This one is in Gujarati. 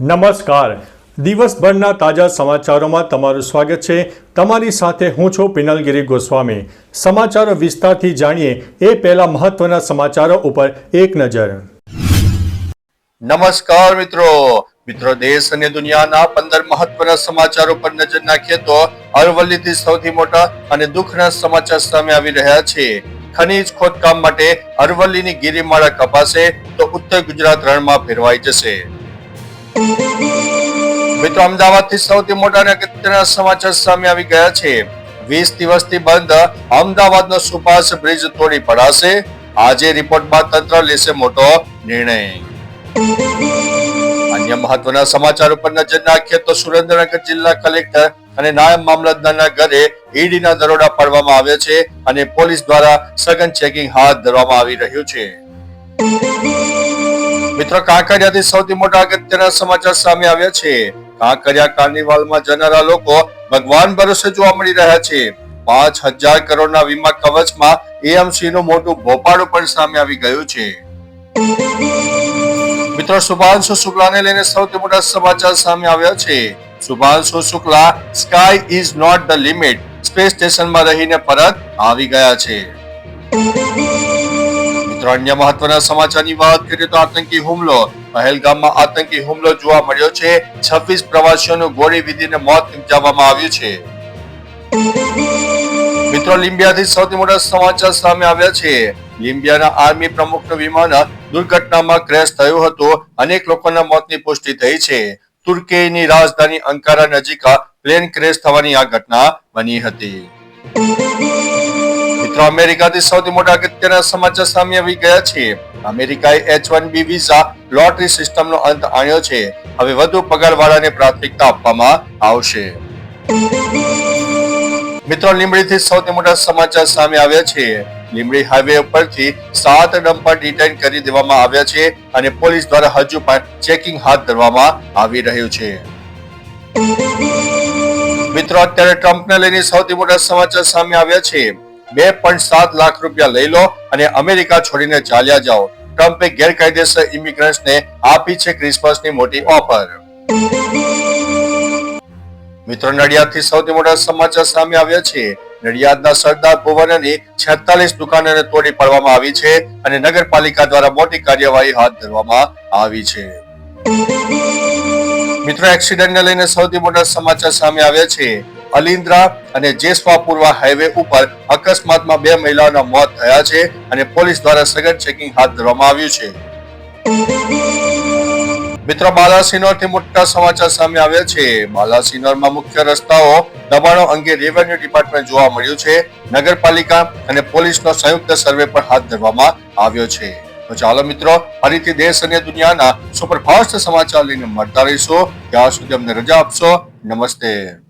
નમસ્કાર. દિવસભરના તાજા સમાચારોમાં તમારું સ્વાગત છે. તમારી સાથે હું છું પિનલગીરી ગોસ્વામી. સમાચારો વિસ્તારથી જાણીએ એ પહેલા મહત્વના સમાચારો ઉપર એક નજર. નમસ્કાર મિત્રો. મિત્રો, દેશ અને દુનિયાના પંદર મહત્વના સમાચારો પર નજર નાખીએ તો અરવલ્લીથી સૌથી મોટા અને દુઃખના સમાચાર સામે આવી રહ્યા છે. ખનીજ ખોદકામ માટે અરવલ્લીની ગિરિમાળા કપાશે તો ઉત્તર ગુજરાત રણમાં ફેરવાઈ જશે. મિત્રો, અમદાવાદથી સૌથી મોટા અને અગત્યના સમાચાર સામે આવી ગયા છે. વીસ દિવસથી બંધ અમદાવાદનો સુભાષ બ્રિજ તોડી પડાશે. આજે રિપોર્ટ બાદ તંત્ર લેશે મોટો નિર્ણય. અન્ય મહત્વના સમાચાર ઉપર નજર નાખીએ તો સુરેન્દ્રનગર જિલ્લા કલેક્ટર અને નાયબ મામલતદારના ઘરે ઈડીના દરોડા પાડવામાં આવ્યા છે અને પોલીસ દ્વારા સઘન ચેકિંગ હાથ ધરવામાં આવી રહ્યું છે. મિત્રો કાંકરિયાથી સૌથી મોટા અગત્યના સમાચાર સામે આવ્યા છે. કાંકરિયા કાર્નિવાલમાં જનારા લોકો ભગવાન ભરોસે જોવા મળી રહ્યા છે. પાંચ હજાર કરોડના વીમા કવચમાં એએમસી નું મોટું ભોપાળું પણ સામે આવી ગયું છે. મિત્રો, શુભાંશુ શુક્લાને લઈને સૌથી મોટા સમાચાર સામે આવ્યા છે. Shubhanshu Shukla, sky is not the limit. Space સ્ટેશનમાં રહીને પરત આવી ગયા છે. મિત્રો અન્ય મહત્વના સમાચારની વાત કરીએ તો આતંકી હુમલો. પહેલગામમાં આતંકી હુમલો જોવા મળ્યો છે. છવ્વીસ પ્રવાસીઓનું ગોળી વિધિને મોત નિપજાવવામાં આવ્યું છે. મિત્રો લિમ્બિયાથી સૌથી મોટા સમાચાર સામે આવ્યા છે. લિમ્બિયાના આર્મી પ્રમુખનું વિમાન દુર્ઘટનામાં ક્રેશ થયું હતું. અનેક લોકોના મોતની પુષ્ટિ થઈ છે. તુર્કીની રાજધાની અંકારા નજીક પ્લેન ક્રેશ થવાની આ ઘટના બની હતી. મિત્રો અમેરિકાથી સૌથી મોટા અગત્યના સમાચાર સામે આવી ગયા છે. અમેરિકાએ H one B visa lottery સિસ્ટમનો અંત આણ્યો છે. હવે વધુ પગારવાળાને પ્રાથમિકતા આપવામાં આવશે. મિત્રો, લીંબડીથી સૌથી મોટા સમાચાર સામે આવ્યા છે. લીંબડી હાઈવે ઉપરથી સાત ડમ્પર ડિટેન કરી દેવામાં આવ્યા છે અને પોલીસ દ્વારા હજુ પણ ચેકિંગ હાથ ધરવામાં આવી રહ્યું છે. મિત્રો, અત્યારે ટ્રમ્પને લઈને સૌથી મોટા સમાચાર સામે આવ્યા છે. બે પોઈન્ટ સાત લાખ રૂપિયા લઈ લો અને અમેરિકા છોડીને ચાલ્યા જાઓ. ટ્રમ્પે ગેરકાયદેસર ઇમિગ્રન્ટ્સને આપી છે ક્રિસમસની મોટી ઓફર. મિત્રો, નડિયાદથી સૌથી મોટા સમાચાર સામે આવ્યા છે. નડિયાદના સરદાર ભુવનની છેતાલીસ દુકાનોને તોડી પાડવામાં આવી છે અને નગરપાલિકા દ્વારા મોટી કાર્યવાહી હાથ ધરવામાં આવી છે. મિત્રો, એક્સિડન્ટને લઈને સૌથી મોટા સમાચાર સામે આવ્યા છે. અલિન્દ્રા અને જેસવાપુરવા હાઈવે ઉપર અકસ્માતમાં બે મહિલાઓના મોત થયા છે અને પોલીસ દ્વારા સઘન ચેકિંગ હાથ ધરવામાં આવ્યું છે. મિત્રો, બાલાસિનોરથી મોટા સમાચાર સામે આવ્યા છે. બાલાસિનોરમાં મુખ્ય રસ્તાઓ, દબાણો અંગે રેવન્યુ ડિપાર્ટમેન્ટ જોવા મળ્યું છે. નગરપાલિકા અને પોલીસનો સંયુક્ત સર્વે પણ હાથ ધરવામાં આવ્યો છે. તો ચાલો મિત્રો, ફરીથી દેશ અને દુનિયાના સુપરફાસ્ટ સમાચાર લઈને મળતા રહીશું. ત્યાં સુધી અમને રજા આપશો. નમસ્તે.